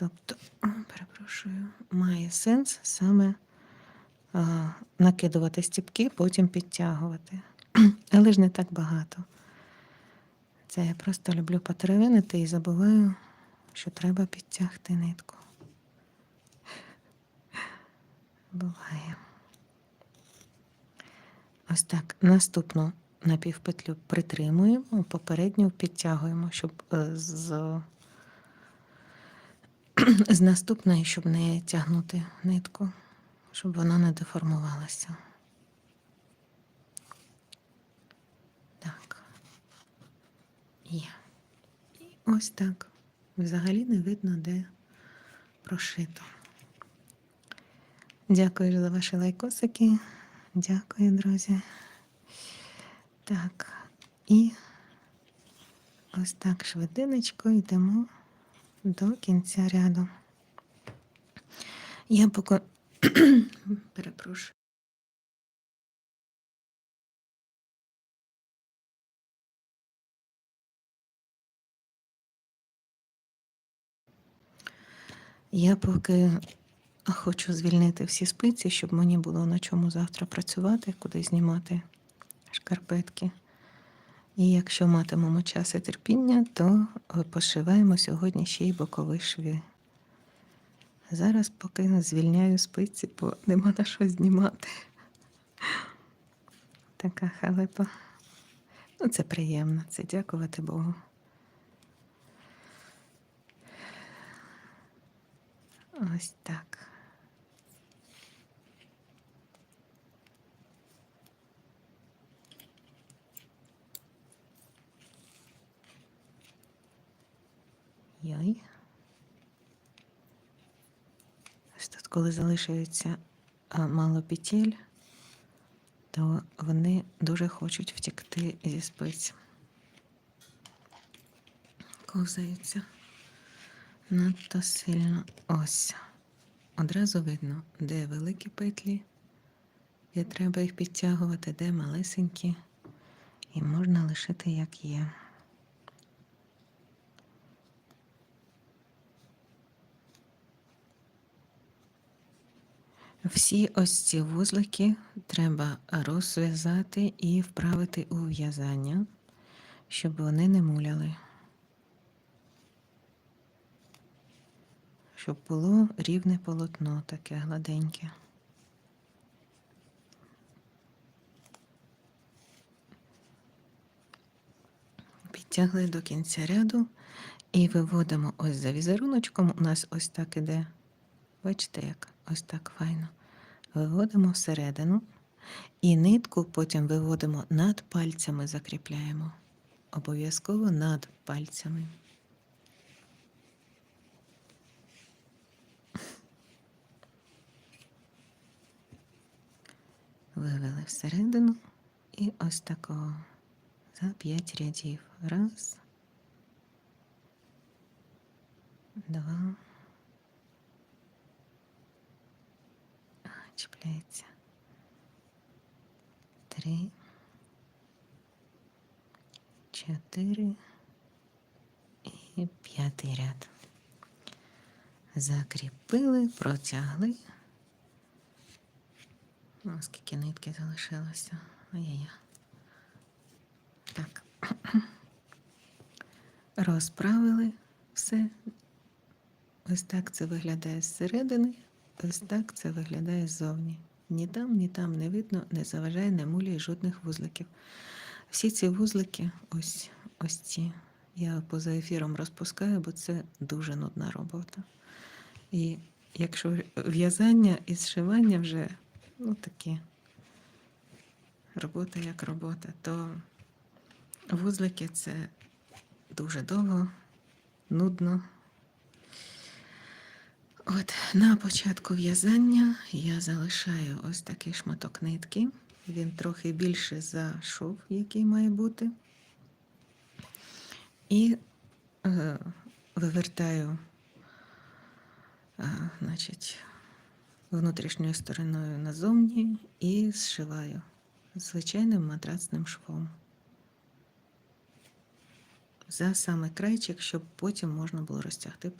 Тобто, перепрошую, має сенс саме а, накидувати стіпки, потім підтягувати. Але ж не так багато. Це я просто люблю потеревинити і забуваю, що треба підтягти нитку. Буває. Ось так. Наступну напівпетлю притримуємо, попередню підтягуємо, щоб е, з, з наступної, щоб не тягнути нитку, щоб вона не деформувалася. Так. Є. І ось так. Взагалі не видно, де прошито. Дякую за ваші лайкосики. Дякую, друзі. Так, і ось так швидиночко йдемо до кінця ряду. Я поки перепрошую. Я поки хочу звільнити всі спиці, щоб мені було на чому завтра працювати, куди знімати шкарпетки. І якщо матимемо час і терпіння, то е, пошиваємо сьогодні ще й бокові шви. Зараз поки звільняю спиці, бо нема на що знімати. Така халепа. Ну, це приємно, це дякувати Богу. Ось так. Йой. Ось тут, коли залишається мало петель, то вони дуже хочуть втекти зі спиць. Ковзаються надто сильно. Ось. Одразу видно, де великі петлі, і треба їх підтягувати, де малесенькі, і можна лишити як є. Всі ось ці вузлики треба розв'язати і вправити у в'язання, щоб вони не муляли. Щоб було рівне полотно таке гладеньке. Підтягли до кінця ряду і виводимо ось за візеруночком. У нас ось так іде. Бачите, як ось так файно. Виводимо всередину і нитку потім виводимо над пальцями, закріпляємо. Обов'язково над пальцями. Вивели всередину і ось такого за п'ять рядів. Раз, два. Чіпляється. Три, чотири і п'ятий ряд. Закріпили, протягли. О, скільки нитки залишилося. Ай-яй. Так. Розправили все. Ось так це виглядає зсередини, ось так це виглядає ззовні. Ні там, ні там не видно, не заважає, не муляє жодних вузликів. Всі ці вузлики, ось ось ці, я поза ефіром розпускаю, бо це дуже нудна робота. І якщо в'язання і зшивання вже ну, такі робота як робота, то вузлики це дуже довго, нудно. От на початку в'язання я залишаю ось такий шматок нитки. Він трохи більше за шов, який має бути. І е, вивертаю, е, значить, внутрішньою стороною назовні і зшиваю звичайним матрацним швом. За саме крайчик, щоб потім можна було розтягти